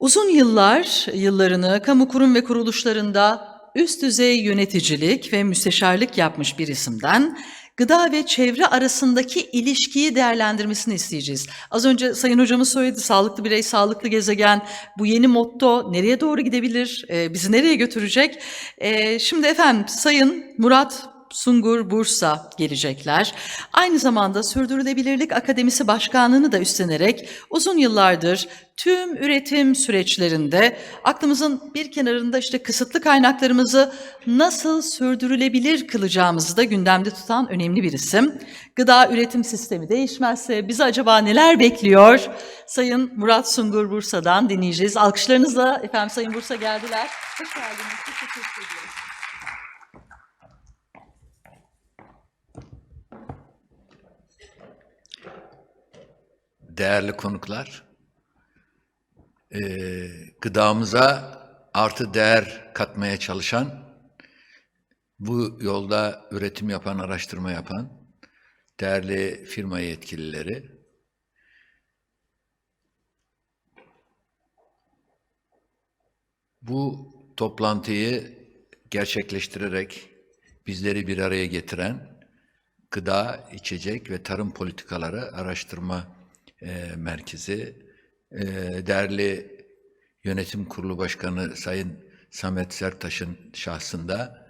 Uzun yıllar yıllarını kamu kurum ve kuruluşlarında üst düzey yöneticilik ve müsteşarlık yapmış bir isimden gıda ve çevre arasındaki ilişkiyi değerlendirmesini isteyeceğiz. Az önce Sayın Hocamız söyledi, sağlıklı birey, sağlıklı gezegen. Bu yeni motto nereye doğru gidebilir, Ee, bizi nereye götürecek? Ee, şimdi efendim Sayın Murat Sungur Bursa gelecekler. Aynı zamanda Sürdürülebilirlik Akademisi Başkanlığını da üstlenerek uzun yıllardır tüm üretim süreçlerinde aklımızın bir kenarında işte kısıtlı kaynaklarımızı nasıl sürdürülebilir kılacağımızı da gündemde tutan önemli bir isim. Gıda üretim sistemi değişmezse bizi acaba neler bekliyor? Sayın Murat Sungur Bursa'dan dinleyeceğiz. Alkışlarınızla efendim Sayın Bursa geldiler. Hoş geldiniz. Teşekkür ediyoruz. Değerli konuklar, eee, gıdamıza artı değer katmaya çalışan, bu yolda üretim yapan, araştırma yapan değerli firma yetkilileri, bu toplantıyı gerçekleştirerek bizleri bir araya getiren Gıda, İçecek ve Tarım Politikaları Araştırma e, Merkezi, e, değerli Yönetim Kurulu Başkanı Sayın Samet Sertaş'ın şahsında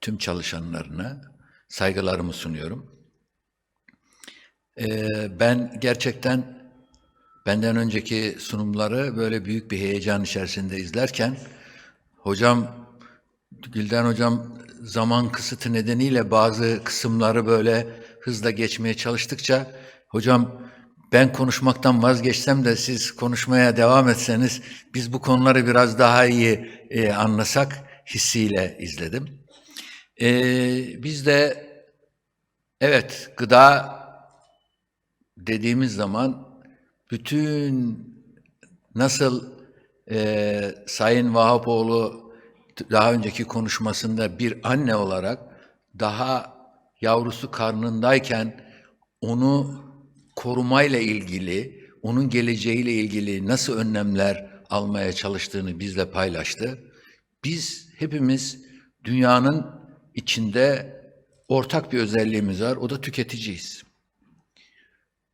tüm çalışanlarına saygılarımı sunuyorum. E, ben gerçekten benden önceki sunumları böyle büyük bir heyecan içerisinde izlerken, hocam Gülden Hocam zaman kısıtı nedeniyle bazı kısımları böyle hızla geçmeye çalıştıkça hocam ben konuşmaktan vazgeçsem de siz konuşmaya devam etseniz biz bu konuları biraz daha iyi e, anlasak hissiyle izledim. E, biz de evet gıda dediğimiz zaman bütün nasıl e, Sayın Vahapoğlu daha önceki konuşmasında bir anne olarak daha yavrusu karnındayken onu korumayla ilgili, onun geleceğiyle ilgili nasıl önlemler almaya çalıştığını bizle paylaştı. Biz hepimiz dünyanın içinde ortak bir özelliğimiz var, o da tüketiciyiz.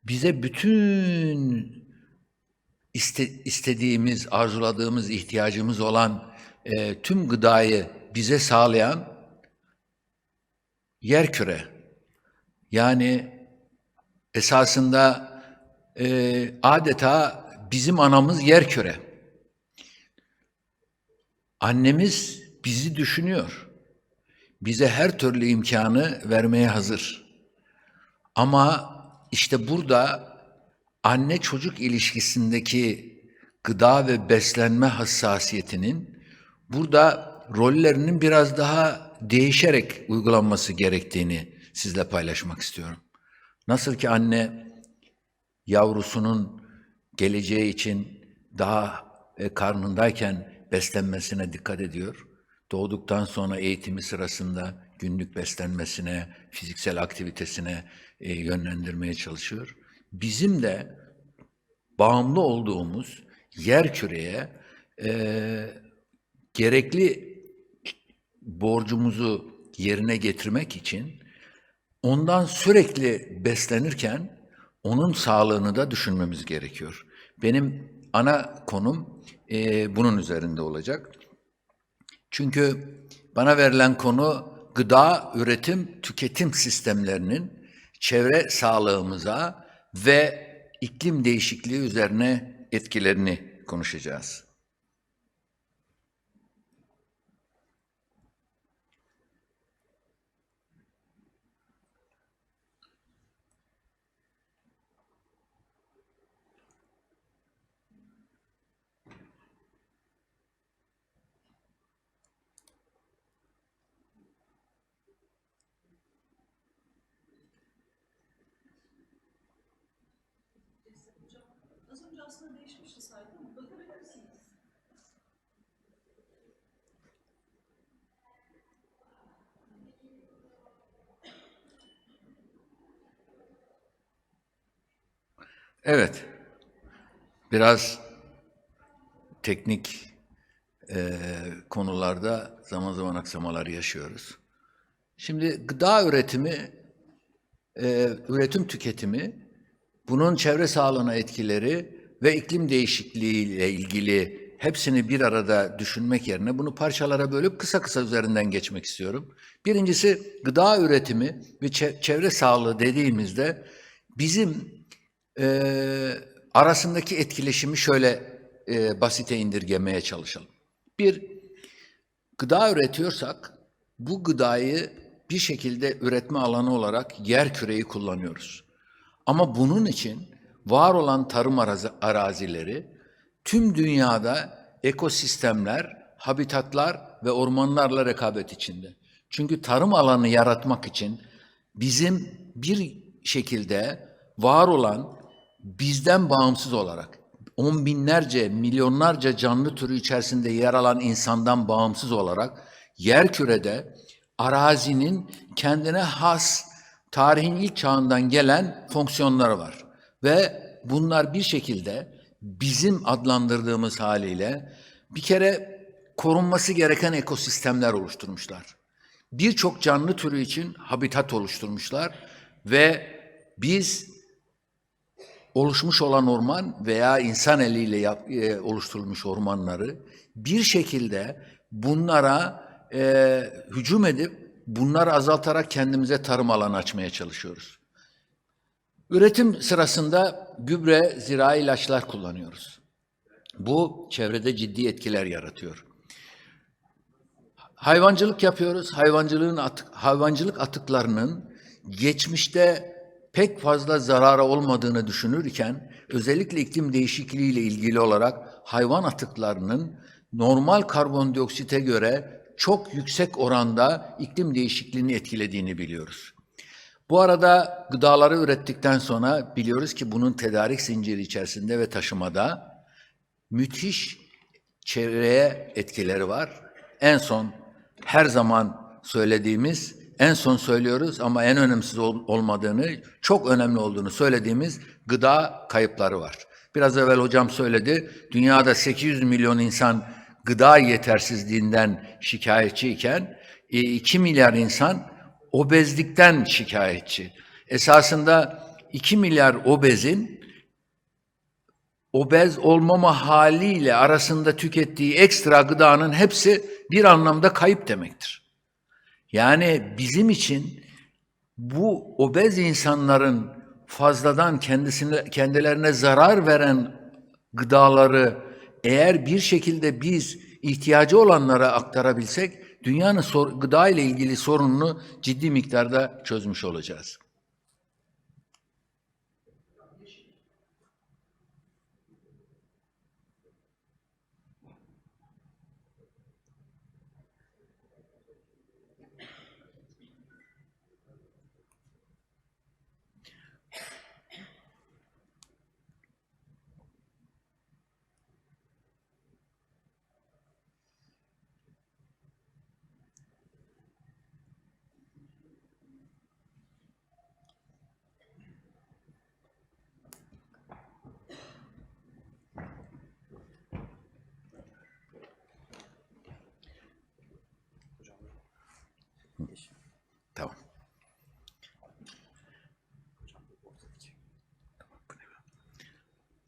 Bize bütün iste, istediğimiz, arzuladığımız, ihtiyacımız olan e, tüm gıdayı bize sağlayan yer küre. Yani esasında e, adeta bizim anamız yer küre. Annemiz bizi düşünüyor. Bize her türlü imkanı vermeye hazır. Ama işte burada anne çocuk ilişkisindeki gıda ve beslenme hassasiyetinin burada rollerinin biraz daha değişerek uygulanması gerektiğini sizle paylaşmak istiyorum. Nasıl ki anne yavrusunun geleceği için daha e, karnındayken beslenmesine dikkat ediyor. Doğduktan sonra eğitimi sırasında günlük beslenmesine, fiziksel aktivitesine e, yönlendirmeye çalışıyor. Bizim de bağımlı olduğumuz yer küreye e, gerekli borcumuzu yerine getirmek için ondan sürekli beslenirken onun sağlığını da düşünmemiz gerekiyor. Benim ana konum e, bunun üzerinde olacak. Çünkü bana verilen konu gıda, üretim, tüketim sistemlerinin çevre sağlığımıza ve iklim değişikliği üzerine etkilerini konuşacağız. Aslında değişmişti saydı ama bakabilir misiniz? Evet, biraz teknik e, konularda zaman zaman aksamalar yaşıyoruz. Şimdi gıda üretimi, e, üretim tüketimi, bunun çevre sağlığına etkileri ve iklim değişikliği ile ilgili hepsini bir arada düşünmek yerine bunu parçalara bölüp kısa kısa üzerinden geçmek istiyorum. Birincisi gıda üretimi ve çe- çevre sağlığı dediğimizde bizim e, arasındaki etkileşimi şöyle e, basite indirgemeye çalışalım. Bir, gıda üretiyorsak bu gıdayı bir şekilde üretme alanı olarak yer küreyi kullanıyoruz. Ama bunun için var olan tarım arazi- arazileri tüm dünyada ekosistemler, habitatlar ve ormanlarla rekabet içinde. Çünkü tarım alanı yaratmak için bizim bir şekilde var olan bizden bağımsız olarak on binlerce, milyonlarca canlı türü içerisinde yer alan insandan bağımsız olarak yer kürede arazinin kendine has tarihin ilk çağından gelen fonksiyonları var. Ve bunlar bir şekilde bizim adlandırdığımız haliyle bir kere korunması gereken ekosistemler oluşturmuşlar. Birçok canlı türü için habitat oluşturmuşlar ve biz oluşmuş olan orman veya insan eliyle yap, e, oluşturulmuş ormanları bir şekilde bunlara e, hücum edip bunları azaltarak kendimize tarım alanı açmaya çalışıyoruz. Üretim sırasında gübre, zirai ilaçlar kullanıyoruz. Bu çevrede ciddi etkiler yaratıyor. Hayvancılık yapıyoruz. Hayvancılığın atık, hayvancılık atıklarının geçmişte pek fazla zarara olmadığını düşünürken özellikle iklim değişikliği ile ilgili olarak hayvan atıklarının normal karbondioksite göre çok yüksek oranda iklim değişikliğini etkilediğini biliyoruz. Bu arada gıdaları ürettikten sonra biliyoruz ki bunun tedarik zinciri içerisinde ve taşımada müthiş çevreye etkileri var. En son her zaman söylediğimiz, en son söylüyoruz ama en önemsiz ol- olmadığını, çok önemli olduğunu söylediğimiz gıda kayıpları var. Biraz evvel hocam söyledi, dünyada 800 milyon insan gıda yetersizliğinden şikayetçiyken, e, 2 milyar insan obezlikten şikayetçi. Esasında 2 milyar obezin obez olmama haliyle arasında tükettiği ekstra gıdanın hepsi bir anlamda kayıp demektir. Yani bizim için bu obez insanların fazladan kendisine kendilerine zarar veren gıdaları eğer bir şekilde biz ihtiyacı olanlara aktarabilsek dünyanın sor, gıda ile ilgili sorununu ciddi miktarda çözmüş olacağız.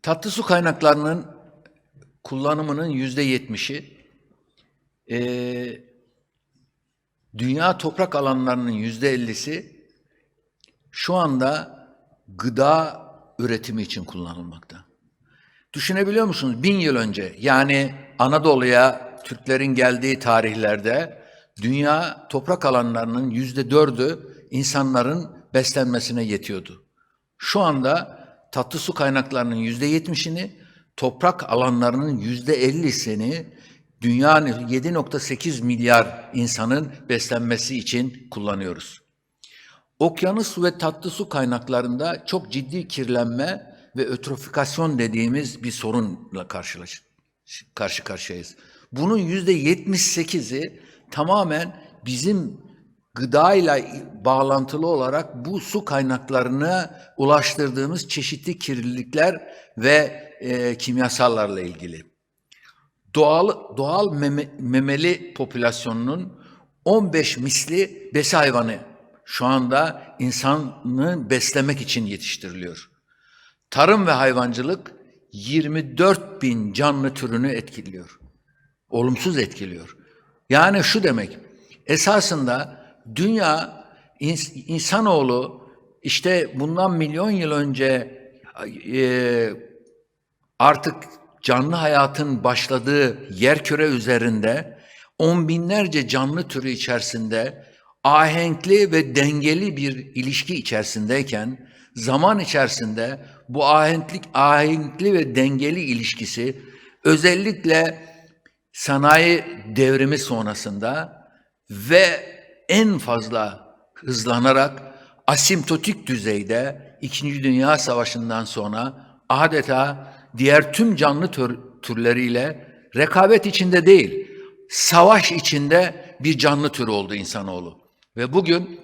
Tatlı su kaynaklarının kullanımının yüzde yetmişi, eee, dünya toprak alanlarının yüzde ellisi şu anda gıda üretimi için kullanılmakta. Düşünebiliyor musunuz? Bin yıl önce yani Anadolu'ya Türklerin geldiği tarihlerde dünya toprak alanlarının yüzde dördü insanların beslenmesine yetiyordu. Şu anda tatlı su kaynaklarının yüzde yetmişini, toprak alanlarının yüzde ellisini dünyanın 7.8 milyar insanın beslenmesi için kullanıyoruz. Okyanus ve tatlı su kaynaklarında çok ciddi kirlenme ve ötrofikasyon dediğimiz bir sorunla karşılaş, karşı karşıyayız. Bunun yüzde 78'i tamamen bizim gıdayla bağlantılı olarak bu su kaynaklarına ulaştırdığımız çeşitli kirlilikler ve e, kimyasallarla ilgili. doğal doğal meme- memeli popülasyonunun 15 misli besi hayvanı şu anda insanı beslemek için yetiştiriliyor. Tarım ve hayvancılık 24 bin canlı türünü etkiliyor. Olumsuz etkiliyor. Yani şu demek, esasında dünya, ins- insanoğlu işte bundan milyon yıl önce e, artık canlı hayatın başladığı yer küre üzerinde on binlerce canlı türü içerisinde ahenkli ve dengeli bir ilişki içerisindeyken zaman içerisinde bu ahenklik, ahenkli ve dengeli ilişkisi özellikle sanayi devrimi sonrasında ve en fazla hızlanarak asimptotik düzeyde İkinci Dünya Savaşı'ndan sonra adeta diğer tüm canlı tür, türleriyle rekabet içinde değil, savaş içinde bir canlı türü oldu insanoğlu. Ve bugün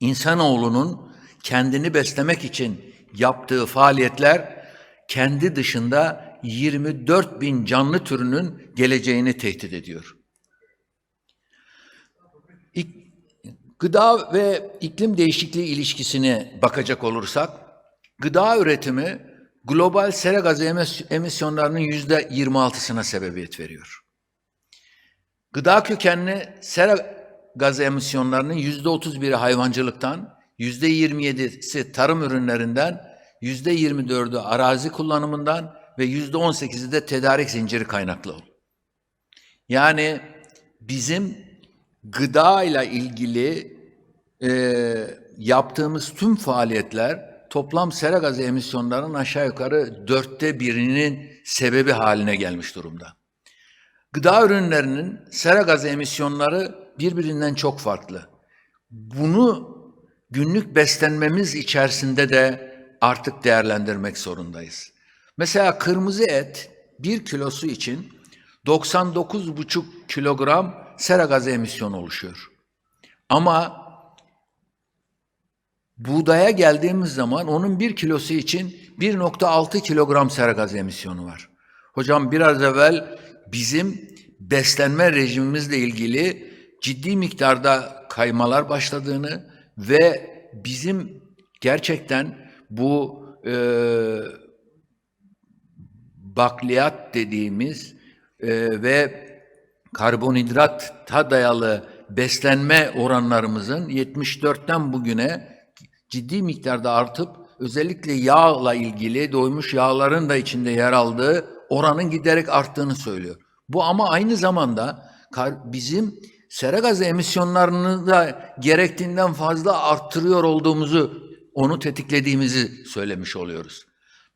insanoğlunun kendini beslemek için yaptığı faaliyetler kendi dışında 24 bin canlı türünün geleceğini tehdit ediyor. Gıda ve iklim değişikliği ilişkisine bakacak olursak, gıda üretimi global sera gazı emis- emisyonlarının yüzde 26'sına sebebiyet veriyor. Gıda kökenli sera gazı emisyonlarının yüzde 31'i hayvancılıktan, yüzde 27'si tarım ürünlerinden, yüzde 24'ü arazi kullanımından ve yüzde 18'i de tedarik zinciri kaynaklı. Yani bizim gıda ile ilgili e, yaptığımız tüm faaliyetler toplam sera gazı emisyonlarının aşağı yukarı dörtte birinin sebebi haline gelmiş durumda. Gıda ürünlerinin sera gazı emisyonları birbirinden çok farklı. Bunu günlük beslenmemiz içerisinde de artık değerlendirmek zorundayız. Mesela kırmızı et bir kilosu için 99,5 kilogram sera gazı emisyonu oluşuyor. Ama buğdaya geldiğimiz zaman onun bir kilosu için 1.6 kilogram sera gazı emisyonu var. Hocam biraz evvel bizim beslenme rejimimizle ilgili ciddi miktarda kaymalar başladığını ve bizim gerçekten bu e, bakliyat dediğimiz e, ve karbonhidrata dayalı beslenme oranlarımızın 74'ten bugüne ciddi miktarda artıp özellikle yağla ilgili doymuş yağların da içinde yer aldığı oranın giderek arttığını söylüyor. Bu ama aynı zamanda bizim sera gazı emisyonlarını da gerektiğinden fazla arttırıyor olduğumuzu, onu tetiklediğimizi söylemiş oluyoruz.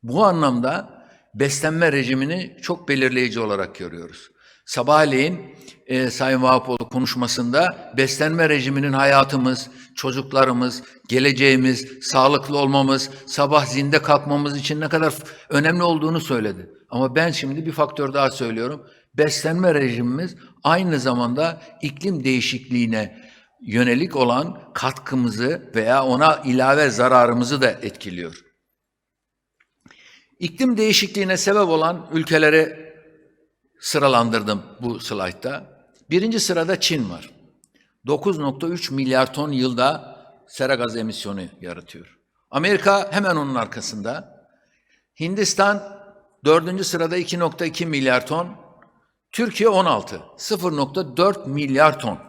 Bu anlamda beslenme rejimini çok belirleyici olarak görüyoruz. Sabahleyin e, Sayın Vahapoğlu konuşmasında beslenme rejiminin hayatımız, çocuklarımız, geleceğimiz, sağlıklı olmamız, sabah zinde kalkmamız için ne kadar önemli olduğunu söyledi. Ama ben şimdi bir faktör daha söylüyorum. Beslenme rejimimiz aynı zamanda iklim değişikliğine yönelik olan katkımızı veya ona ilave zararımızı da etkiliyor. İklim değişikliğine sebep olan ülkeleri sıralandırdım bu slaytta. Birinci sırada Çin var. 9.3 milyar ton yılda sera gazı emisyonu yaratıyor. Amerika hemen onun arkasında. Hindistan dördüncü sırada 2.2 milyar ton. Türkiye 16, 0.4 milyar ton.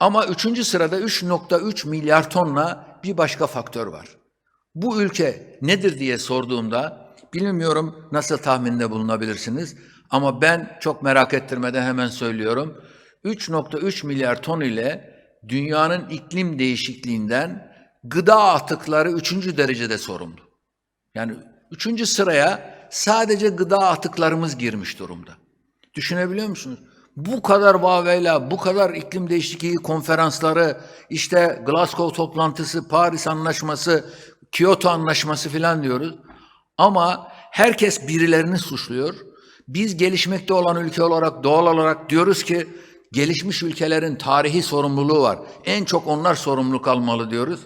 Ama üçüncü sırada 3.3 milyar tonla bir başka faktör var. Bu ülke nedir diye sorduğumda bilmiyorum nasıl tahminde bulunabilirsiniz ama ben çok merak ettirmeden hemen söylüyorum. 3.3 milyar ton ile dünyanın iklim değişikliğinden gıda atıkları üçüncü derecede sorumlu. Yani üçüncü sıraya sadece gıda atıklarımız girmiş durumda. Düşünebiliyor musunuz? Bu kadar vaveyla, bu kadar iklim değişikliği konferansları, işte Glasgow toplantısı, Paris Anlaşması, Kyoto Anlaşması filan diyoruz. Ama herkes birilerini suçluyor. Biz gelişmekte olan ülke olarak doğal olarak diyoruz ki gelişmiş ülkelerin tarihi sorumluluğu var. En çok onlar sorumluluk almalı diyoruz.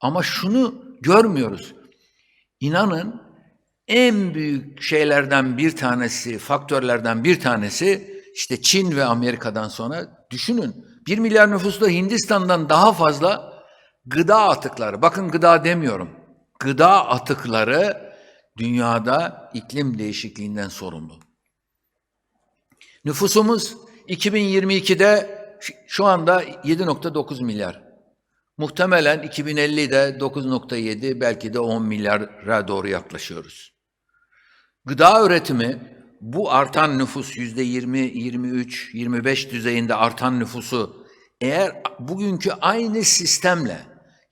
Ama şunu görmüyoruz. İnanın en büyük şeylerden bir tanesi, faktörlerden bir tanesi işte Çin ve Amerika'dan sonra düşünün 1 milyar nüfuslu Hindistan'dan daha fazla gıda atıkları. Bakın gıda demiyorum. Gıda atıkları dünyada iklim değişikliğinden sorumlu. Nüfusumuz 2022'de şu anda 7.9 milyar. Muhtemelen 2050'de 9.7 belki de 10 milyara doğru yaklaşıyoruz. Gıda üretimi bu artan nüfus yüzde 20, 23, 25 düzeyinde artan nüfusu eğer bugünkü aynı sistemle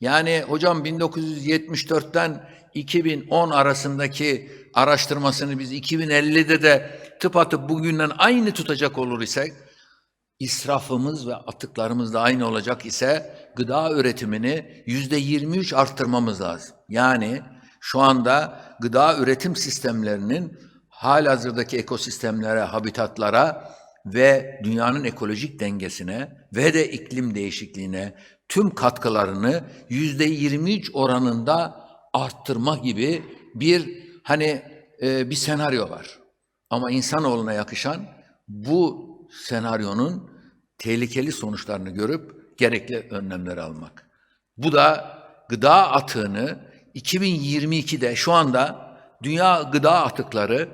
yani hocam 1974'ten 2010 arasındaki araştırmasını biz 2050'de de tıpatıp bugünden aynı tutacak olur isek israfımız ve atıklarımız da aynı olacak ise gıda üretimini yüzde 23 arttırmamız lazım. Yani şu anda gıda üretim sistemlerinin halihazırdaki ekosistemlere, habitatlara ve dünyanın ekolojik dengesine ve de iklim değişikliğine tüm katkılarını yüzde 23 oranında arttırma gibi bir hani e, bir senaryo var. Ama insanoğluna yakışan bu senaryonun tehlikeli sonuçlarını görüp gerekli önlemleri almak. Bu da gıda atığını 2022'de şu anda dünya gıda atıkları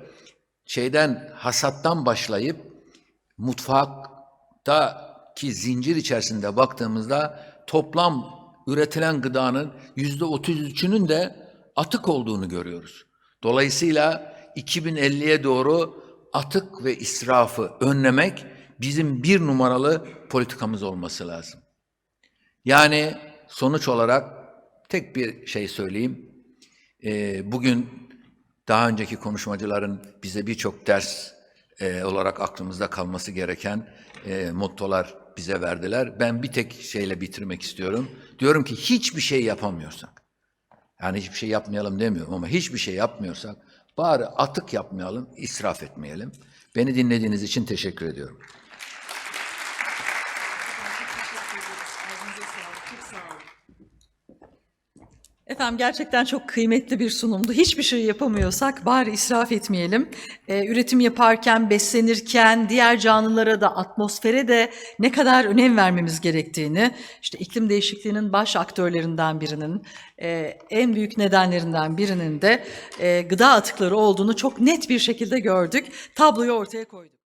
şeyden hasattan başlayıp mutfaktaki zincir içerisinde baktığımızda toplam üretilen gıdanın yüzde 33'ünün de atık olduğunu görüyoruz. Dolayısıyla 2050'ye doğru atık ve israfı önlemek bizim bir numaralı politikamız olması lazım. Yani sonuç olarak tek bir şey söyleyeyim. Ee, bugün daha önceki konuşmacıların bize birçok ders e, olarak aklımızda kalması gereken e, mottolar bize verdiler. Ben bir tek şeyle bitirmek istiyorum. Diyorum ki hiçbir şey yapamıyorsak, yani hiçbir şey yapmayalım demiyorum ama hiçbir şey yapmıyorsak bari atık yapmayalım, israf etmeyelim. Beni dinlediğiniz için teşekkür ediyorum. Efendim gerçekten çok kıymetli bir sunumdu. Hiçbir şey yapamıyorsak bari israf etmeyelim. Ee, üretim yaparken, beslenirken, diğer canlılara da, atmosfere de ne kadar önem vermemiz gerektiğini, işte iklim değişikliğinin baş aktörlerinden birinin, e, en büyük nedenlerinden birinin de e, gıda atıkları olduğunu çok net bir şekilde gördük. Tabloyu ortaya koyduk.